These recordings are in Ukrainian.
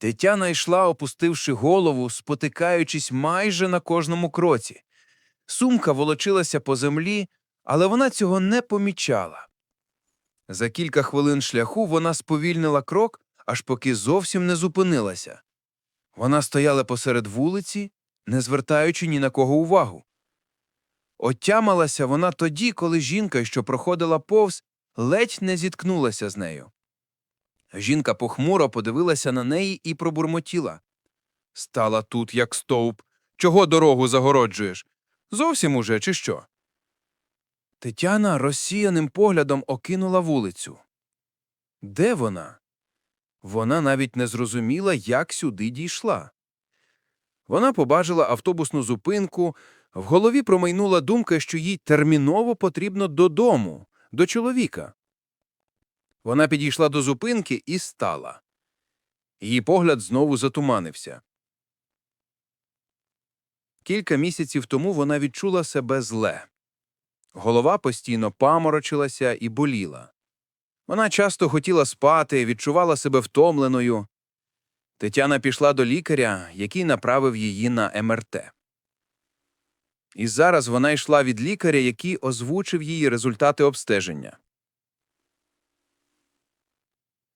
Тетяна йшла, опустивши голову, спотикаючись майже на кожному кроці. Сумка волочилася по землі, але вона цього не помічала. За кілька хвилин шляху вона сповільнила крок, аж поки зовсім не зупинилася. Вона стояла посеред вулиці, не звертаючи ні на кого увагу. Отямалася вона тоді, коли жінка, що проходила повз, ледь не зіткнулася з нею. Жінка похмуро подивилася на неї і пробурмотіла. Стала тут, як стовп. Чого дорогу загороджуєш? Зовсім уже, чи що? Тетяна розсіяним поглядом окинула вулицю. Де вона? Вона навіть не зрозуміла, як сюди дійшла. Вона побачила автобусну зупинку, в голові промайнула думка, що їй терміново потрібно додому, до чоловіка. Вона підійшла до зупинки і стала. Її погляд знову затуманився. Кілька місяців тому вона відчула себе зле. Голова постійно паморочилася і боліла. Вона часто хотіла спати, відчувала себе втомленою. Тетяна пішла до лікаря, який направив її на МРТ. І зараз вона йшла від лікаря, який озвучив її результати обстеження.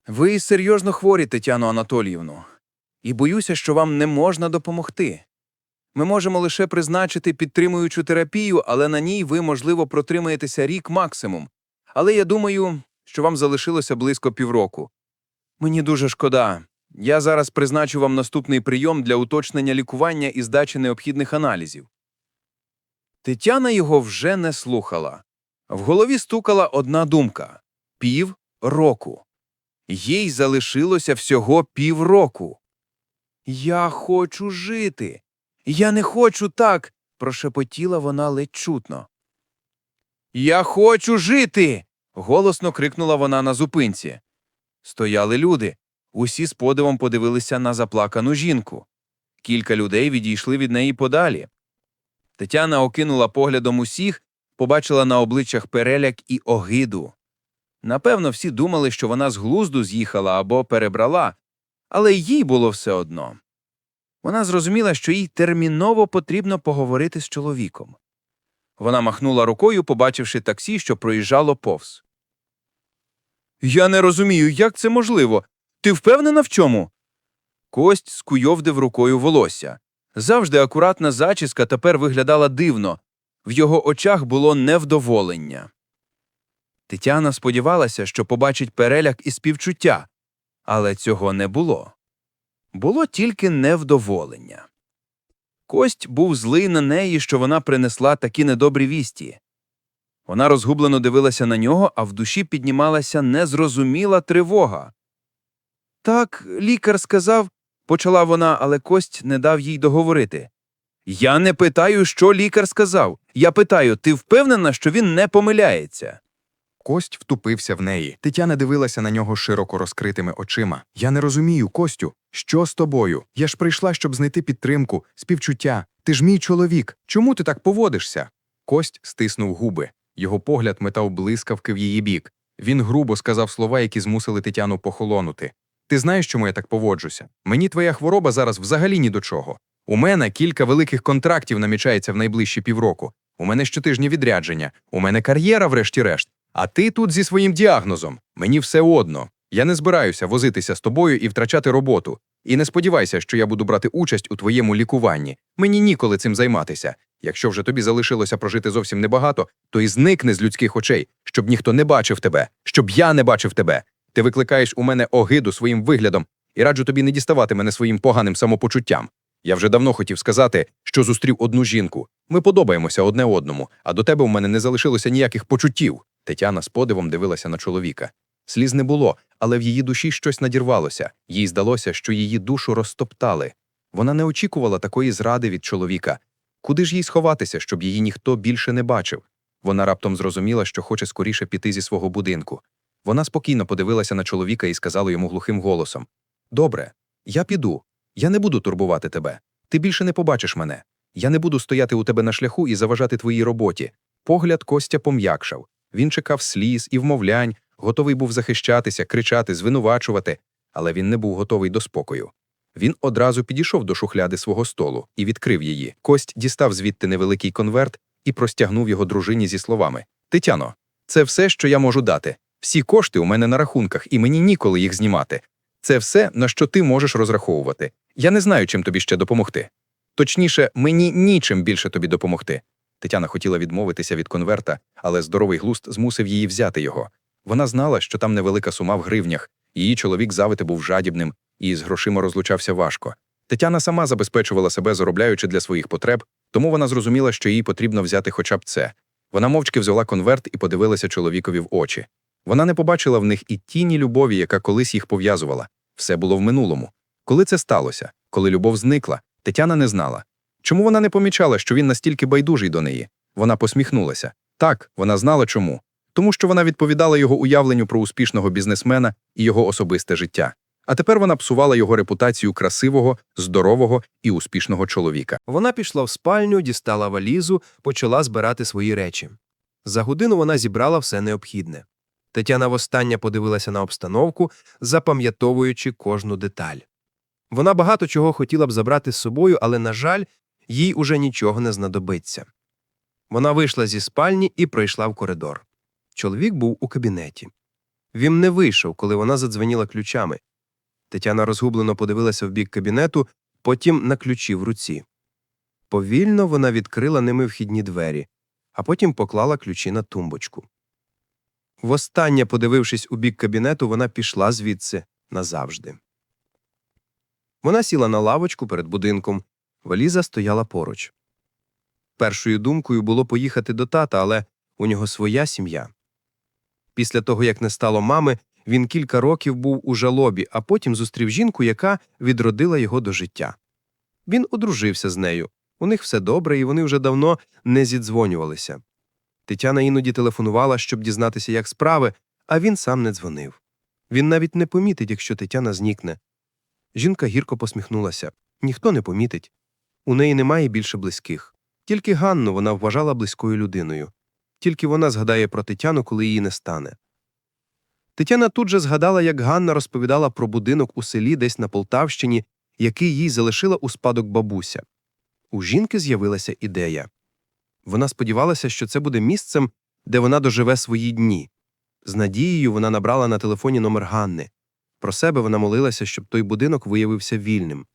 Ви серйозно хворі, Тетяно Анатоліївну, і боюся, що вам не можна допомогти. Ми можемо лише призначити підтримуючу терапію, але на ній ви, можливо, протримаєтеся рік максимум. Але я думаю, що вам залишилося близько півроку. Мені дуже шкода. Я зараз призначу вам наступний прийом для уточнення лікування і здачі необхідних аналізів. Тетяна його вже не слухала. В голові стукала одна думка пів року. Їй залишилося всього півроку. Я хочу жити. Я не хочу так. прошепотіла вона ледь чутно. Я хочу жити. голосно крикнула вона на зупинці. Стояли люди. Усі з подивом подивилися на заплакану жінку. Кілька людей відійшли від неї подалі. Тетяна окинула поглядом усіх, побачила на обличчях переляк і огиду. Напевно, всі думали, що вона з глузду з'їхала або перебрала, але їй було все одно. Вона зрозуміла, що їй терміново потрібно поговорити з чоловіком. Вона махнула рукою, побачивши таксі, що проїжджало повз. Я не розумію, як це можливо. Ти впевнена в чому? Кость скуйовдив рукою волосся. Завжди акуратна зачіска тепер виглядала дивно. В його очах було невдоволення. Тетяна сподівалася, що побачить переляк і співчуття, але цього не було. Було тільки невдоволення. Кость був злий на неї, що вона принесла такі недобрі вісті. Вона розгублено дивилася на нього, а в душі піднімалася незрозуміла тривога. Так, лікар сказав, почала вона, але кость не дав їй договорити. Я не питаю, що лікар сказав. Я питаю, ти впевнена, що він не помиляється? Кость втупився в неї. Тетяна дивилася на нього широко розкритими очима. Я не розумію, Костю, що з тобою? Я ж прийшла, щоб знайти підтримку, співчуття. Ти ж мій чоловік. Чому ти так поводишся? Кость стиснув губи. Його погляд метав блискавки в її бік. Він грубо сказав слова, які змусили Тетяну похолонути. Ти знаєш, чому я так поводжуся? Мені твоя хвороба зараз взагалі ні до чого. У мене кілька великих контрактів намічається в найближчі півроку. У мене щотижні відрядження, у мене кар'єра, врешті-решт. А ти тут зі своїм діагнозом. Мені все одно. Я не збираюся возитися з тобою і втрачати роботу. І не сподівайся, що я буду брати участь у твоєму лікуванні. Мені ніколи цим займатися. Якщо вже тобі залишилося прожити зовсім небагато, то і зникни з людських очей, щоб ніхто не бачив тебе, щоб я не бачив тебе. Ти викликаєш у мене огиду своїм виглядом і раджу тобі не діставати мене своїм поганим самопочуттям. Я вже давно хотів сказати, що зустрів одну жінку. Ми подобаємося одне одному, а до тебе у мене не залишилося ніяких почуттів. Тетяна з подивом дивилася на чоловіка. Сліз не було, але в її душі щось надірвалося. Їй здалося, що її душу розтоптали. Вона не очікувала такої зради від чоловіка. Куди ж їй сховатися, щоб її ніхто більше не бачив? Вона раптом зрозуміла, що хоче скоріше піти зі свого будинку. Вона спокійно подивилася на чоловіка і сказала йому глухим голосом: Добре, я піду. Я не буду турбувати тебе. Ти більше не побачиш мене. Я не буду стояти у тебе на шляху і заважати твоїй роботі. Погляд Костя пом'якшав. Він чекав сліз і вмовлянь, готовий був захищатися, кричати, звинувачувати, але він не був готовий до спокою. Він одразу підійшов до шухляди свого столу і відкрив її. Кость дістав звідти невеликий конверт і простягнув його дружині зі словами: Тетяно, це все, що я можу дати. Всі кошти у мене на рахунках, і мені ніколи їх знімати. Це все, на що ти можеш розраховувати. Я не знаю, чим тобі ще допомогти. Точніше, мені нічим більше тобі допомогти. Тетяна хотіла відмовитися від конверта, але здоровий глуст змусив її взяти його. Вона знала, що там невелика сума в гривнях, її чоловік завити був жадібним і з грошима розлучався важко. Тетяна сама забезпечувала себе, заробляючи для своїх потреб, тому вона зрозуміла, що їй потрібно взяти хоча б це. Вона мовчки взяла конверт і подивилася чоловікові в очі. Вона не побачила в них і тіні любові, яка колись їх пов'язувала. Все було в минулому. Коли це сталося, коли любов зникла, Тетяна не знала. Чому вона не помічала, що він настільки байдужий до неї? Вона посміхнулася. Так, вона знала чому. Тому що вона відповідала його уявленню про успішного бізнесмена і його особисте життя. А тепер вона псувала його репутацію красивого, здорового і успішного чоловіка. Вона пішла в спальню, дістала валізу, почала збирати свої речі. За годину вона зібрала все необхідне. Тетяна востаннє подивилася на обстановку, запам'ятовуючи кожну деталь. Вона багато чого хотіла б забрати з собою, але, на жаль, їй уже нічого не знадобиться. Вона вийшла зі спальні і пройшла в коридор. Чоловік був у кабінеті. Він не вийшов, коли вона задзвеніла ключами. Тетяна розгублено подивилася в бік кабінету, потім на ключі в руці. Повільно вона відкрила ними вхідні двері, а потім поклала ключі на тумбочку. Востаннє, подивившись у бік кабінету, вона пішла звідси назавжди. Вона сіла на лавочку перед будинком, валіза стояла поруч. Першою думкою було поїхати до тата, але у нього своя сім'я. Після того, як не стало мами, він кілька років був у жалобі, а потім зустрів жінку, яка відродила його до життя. Він одружився з нею. У них все добре, і вони вже давно не зідзвонювалися. Тетяна іноді телефонувала, щоб дізнатися, як справи, а він сам не дзвонив. Він навіть не помітить, якщо Тетяна зникне. Жінка гірко посміхнулася. Ніхто не помітить. У неї немає більше близьких. Тільки Ганну вона вважала близькою людиною. Тільки вона згадає про Тетяну, коли її не стане. Тетяна тут же згадала, як Ганна розповідала про будинок у селі десь на Полтавщині, який їй залишила у спадок бабуся. У жінки з'явилася ідея. Вона сподівалася, що це буде місцем, де вона доживе свої дні. З надією вона набрала на телефоні номер Ганни. Про себе вона молилася, щоб той будинок виявився вільним.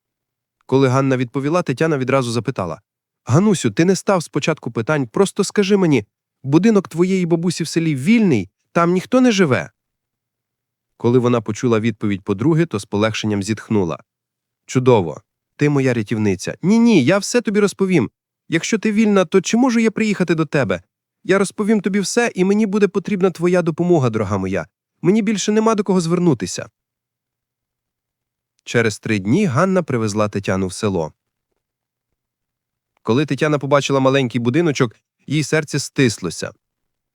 Коли Ганна відповіла, Тетяна відразу запитала Ганусю, ти не став спочатку питань, просто скажи мені будинок твоєї бабусі в селі вільний, там ніхто не живе. Коли вона почула відповідь подруги, то з полегшенням зітхнула. Чудово, ти моя рятівниця. Ні, ні, я все тобі розповім. Якщо ти вільна, то чи можу я приїхати до тебе? Я розповім тобі все, і мені буде потрібна твоя допомога, дорога моя. Мені більше нема до кого звернутися. Через три дні Ганна привезла Тетяну в село. Коли Тетяна побачила маленький будиночок, їй серце стислося.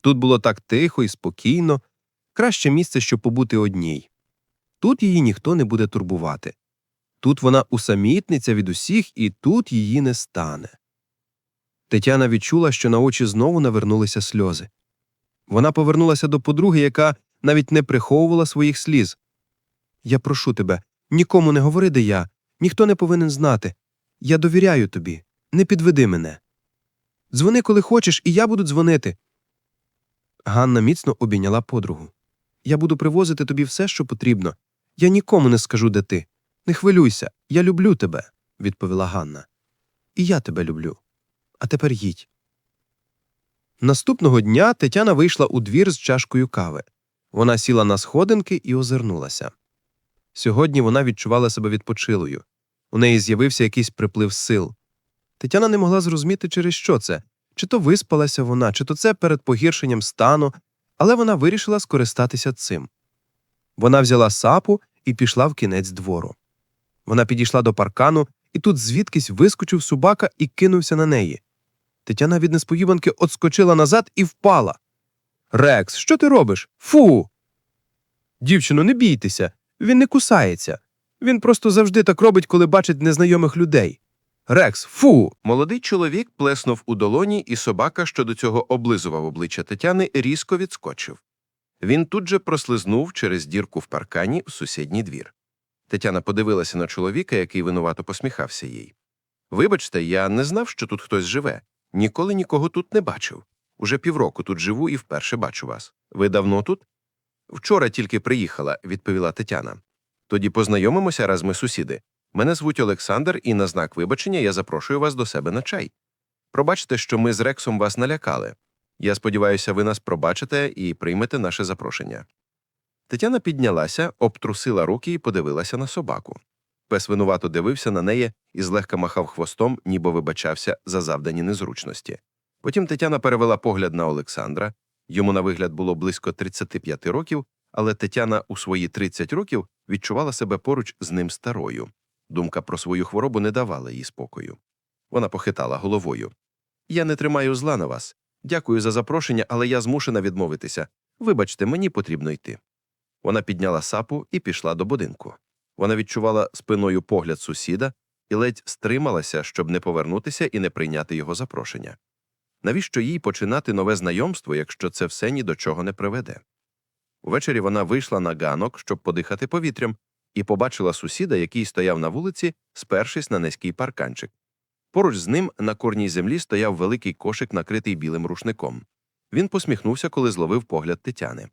Тут було так тихо і спокійно, краще місце, щоб побути одній. Тут її ніхто не буде турбувати. Тут вона усамітниця від усіх, і тут її не стане. Тетяна відчула, що на очі знову навернулися сльози. Вона повернулася до подруги, яка навіть не приховувала своїх сліз. Я прошу тебе, нікому не говори, де я, ніхто не повинен знати. Я довіряю тобі, не підведи мене. Дзвони, коли хочеш, і я буду дзвонити. Ганна міцно обійняла подругу. Я буду привозити тобі все, що потрібно. Я нікому не скажу, де ти. Не хвилюйся, я люблю тебе, відповіла Ганна. І я тебе люблю. А тепер їдь. Наступного дня Тетяна вийшла у двір з чашкою кави. Вона сіла на сходинки і озирнулася. Сьогодні вона відчувала себе відпочилою. У неї з'явився якийсь приплив сил. Тетяна не могла зрозуміти, через що це чи то виспалася вона, чи то це перед погіршенням стану, але вона вирішила скористатися цим. Вона взяла сапу і пішла в кінець двору. Вона підійшла до паркану, і тут звідкись вискочив собака і кинувся на неї. Тетяна від несподіванки отскочила назад і впала. Рекс, що ти робиш? Фу. Дівчино, не бійтеся. Він не кусається. Він просто завжди так робить, коли бачить незнайомих людей. Рекс, фу. Молодий чоловік плеснув у долоні, і собака, що до цього облизував обличчя Тетяни, різко відскочив. Він тут же прослизнув через дірку в паркані в сусідній двір. Тетяна подивилася на чоловіка, який винувато посміхався їй. Вибачте, я не знав, що тут хтось живе. Ніколи нікого тут не бачив. Уже півроку тут живу і вперше бачу вас. Ви давно тут? Вчора тільки приїхала, відповіла Тетяна. Тоді познайомимося, раз ми сусіди. Мене звуть Олександр, і на знак вибачення я запрошую вас до себе на чай. Пробачте, що ми з Рексом вас налякали. Я сподіваюся, ви нас пробачите і приймете наше запрошення. Тетяна піднялася, обтрусила руки і подивилася на собаку. Пес винувато дивився на неї і злегка махав хвостом, ніби вибачався за завдані незручності. Потім Тетяна перевела погляд на Олександра. Йому на вигляд було близько 35 років, але Тетяна у свої 30 років відчувала себе поруч з ним старою. Думка про свою хворобу не давала їй спокою. Вона похитала головою. Я не тримаю зла на вас. Дякую за запрошення, але я змушена відмовитися. Вибачте, мені потрібно йти. Вона підняла сапу і пішла до будинку. Вона відчувала спиною погляд сусіда і ледь стрималася, щоб не повернутися і не прийняти його запрошення. Навіщо їй починати нове знайомство, якщо це все ні до чого не приведе? Увечері вона вийшла на ганок, щоб подихати повітрям, і побачила сусіда, який стояв на вулиці, спершись на низький парканчик. Поруч з ним на корній землі стояв великий кошик, накритий білим рушником. Він посміхнувся, коли зловив погляд Тетяни.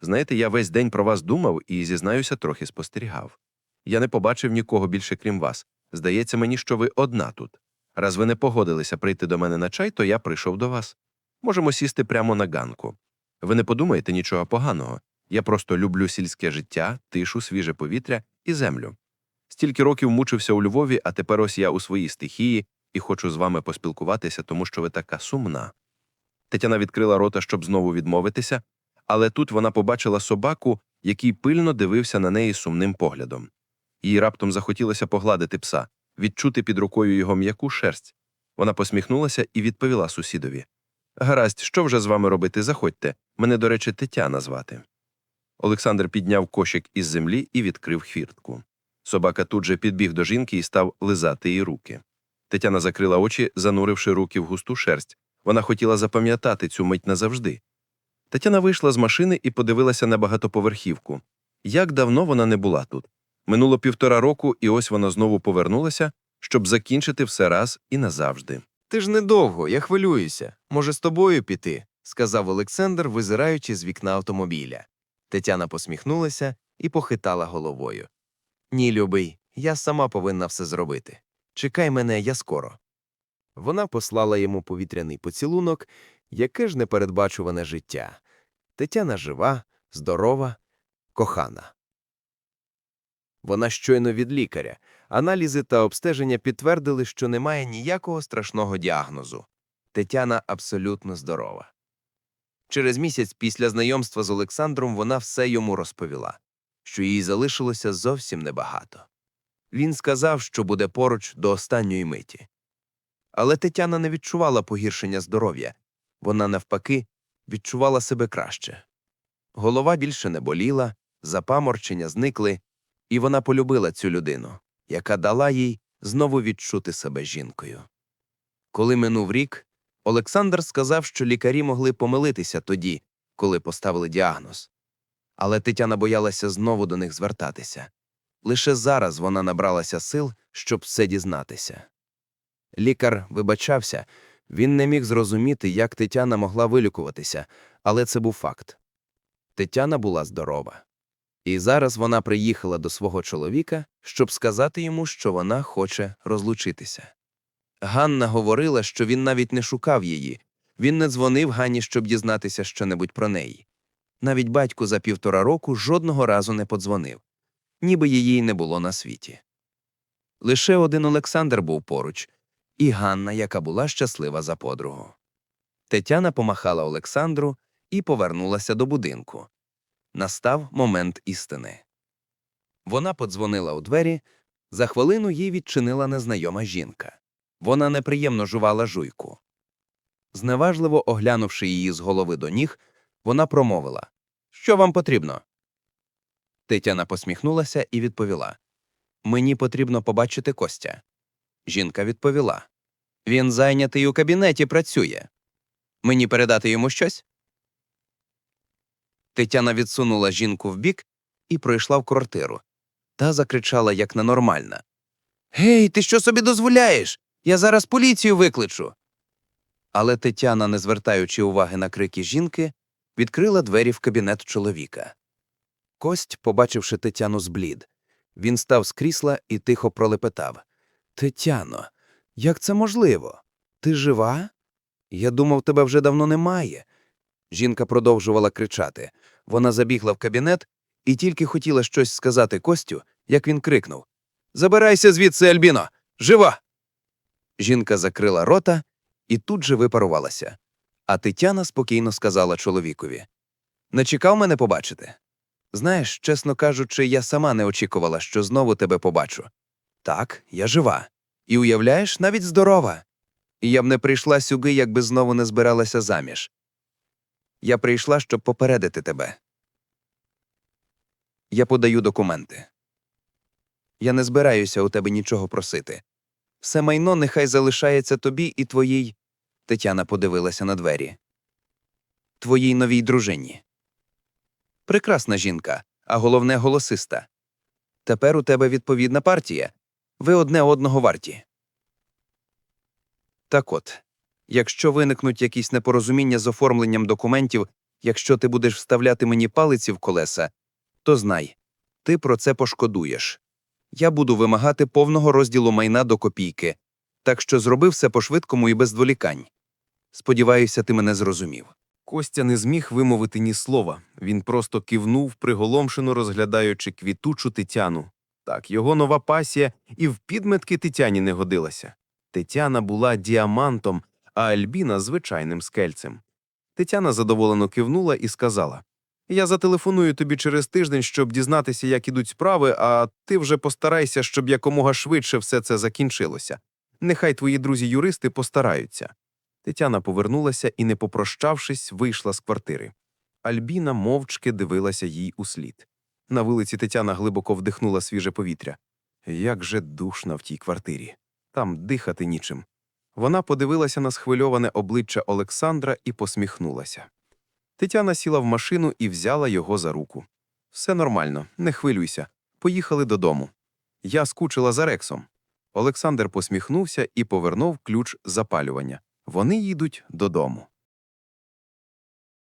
Знаєте, я весь день про вас думав і, зізнаюся, трохи спостерігав. Я не побачив нікого більше, крім вас. Здається мені, що ви одна тут. Раз ви не погодилися прийти до мене на чай, то я прийшов до вас. Можемо сісти прямо на ганку. Ви не подумаєте нічого поганого. Я просто люблю сільське життя, тишу, свіже повітря і землю. Стільки років мучився у Львові, а тепер ось я у своїй стихії і хочу з вами поспілкуватися, тому що ви така сумна. Тетяна відкрила рота, щоб знову відмовитися, але тут вона побачила собаку, який пильно дивився на неї сумним поглядом. Їй раптом захотілося погладити пса, відчути під рукою його м'яку шерсть. Вона посміхнулася і відповіла сусідові Гаразд, що вже з вами робити? Заходьте. Мене, до речі, Тетяна звати. Олександр підняв кошик із землі і відкрив хвіртку. Собака тут же підбіг до жінки і став лизати її руки. Тетяна закрила очі, зануривши руки в густу шерсть. Вона хотіла запам'ятати цю мить назавжди. Тетяна вийшла з машини і подивилася на багатоповерхівку. Як давно вона не була тут. Минуло півтора року, і ось вона знову повернулася, щоб закінчити все раз і назавжди. Ти ж недовго, я хвилююся. Може, з тобою піти? сказав Олександр, визираючи з вікна автомобіля. Тетяна посміхнулася і похитала головою. Ні, любий, я сама повинна все зробити. Чекай мене, я скоро. Вона послала йому повітряний поцілунок, яке ж непередбачуване життя. Тетяна жива, здорова, кохана. Вона щойно від лікаря. Аналізи та обстеження підтвердили, що немає ніякого страшного діагнозу. Тетяна абсолютно здорова. Через місяць після знайомства з Олександром вона все йому розповіла, що їй залишилося зовсім небагато. Він сказав, що буде поруч до останньої миті. Але Тетяна не відчувала погіршення здоров'я, вона, навпаки, відчувала себе краще. Голова більше не боліла, запаморчення зникли, і вона полюбила цю людину, яка дала їй знову відчути себе жінкою. Коли минув рік, Олександр сказав, що лікарі могли помилитися тоді, коли поставили діагноз. Але Тетяна боялася знову до них звертатися. Лише зараз вона набралася сил, щоб все дізнатися. Лікар вибачався, він не міг зрозуміти, як Тетяна могла вилікуватися, але це був факт. Тетяна була здорова. І зараз вона приїхала до свого чоловіка, щоб сказати йому, що вона хоче розлучитися. Ганна говорила, що він навіть не шукав її, він не дзвонив Ганні, щоб дізнатися щонебудь про неї. Навіть батько за півтора року жодного разу не подзвонив, ніби її не було на світі. Лише один Олександр був поруч, і Ганна, яка була щаслива за подругу. Тетяна помахала Олександру і повернулася до будинку. Настав момент істини. Вона подзвонила у двері, за хвилину їй відчинила незнайома жінка. Вона неприємно жувала жуйку. Зневажливо оглянувши її з голови до ніг, вона промовила Що вам потрібно? Тетяна посміхнулася і відповіла Мені потрібно побачити Костя. Жінка відповіла Він зайнятий у кабінеті працює. Мені передати йому щось? Тетяна відсунула жінку вбік і пройшла в квартиру. Та закричала як ненормальна. Гей, ти що собі дозволяєш? Я зараз поліцію викличу. Але Тетяна, не звертаючи уваги на крики жінки, відкрила двері в кабінет чоловіка. Кость, побачивши Тетяну, зблід. Він став з крісла і тихо пролепетав. Тетяно, як це можливо? Ти жива? Я думав, тебе вже давно немає. Жінка продовжувала кричати. Вона забігла в кабінет і тільки хотіла щось сказати Костю, як він крикнув Забирайся звідси, Альбіно! Жива! Жінка закрила рота і тут же випарувалася. А Тетяна спокійно сказала чоловікові Не чекав мене побачити? Знаєш, чесно кажучи, я сама не очікувала, що знову тебе побачу. Так, я жива. І уявляєш, навіть здорова. І я б не прийшла сюди, якби знову не збиралася заміж. Я прийшла, щоб попередити тебе. Я подаю документи. Я не збираюся у тебе нічого просити. Все майно нехай залишається тобі і твоїй. Тетяна подивилася на двері. Твоїй новій дружині. Прекрасна жінка, а головне голосиста. Тепер у тебе відповідна партія. Ви одне одного варті. Так от, якщо виникнуть якісь непорозуміння з оформленням документів, якщо ти будеш вставляти мені палиці в колеса, то знай, ти про це пошкодуєш. Я буду вимагати повного розділу майна до копійки, так що зроби все по-швидкому і без дволікань. Сподіваюся, ти мене зрозумів. Костя не зміг вимовити ні слова. Він просто кивнув, приголомшено розглядаючи квітучу Тетяну. Так, його нова пасія і в підметки Тетяні не годилася. Тетяна була діамантом, а Альбіна звичайним скельцем. Тетяна задоволено кивнула і сказала: Я зателефоную тобі через тиждень, щоб дізнатися, як ідуть справи, а ти вже постарайся, щоб якомога швидше все це закінчилося. Нехай твої друзі-юристи постараються. Тетяна повернулася і, не попрощавшись, вийшла з квартири. Альбіна мовчки дивилася їй услід. На вулиці Тетяна глибоко вдихнула свіже повітря. Як же душно в тій квартирі. Там дихати нічим. Вона подивилася на схвильоване обличчя Олександра і посміхнулася. Тетяна сіла в машину і взяла його за руку. Все нормально, не хвилюйся. Поїхали додому. Я скучила за Рексом. Олександр посміхнувся і повернув ключ запалювання. Вони їдуть додому.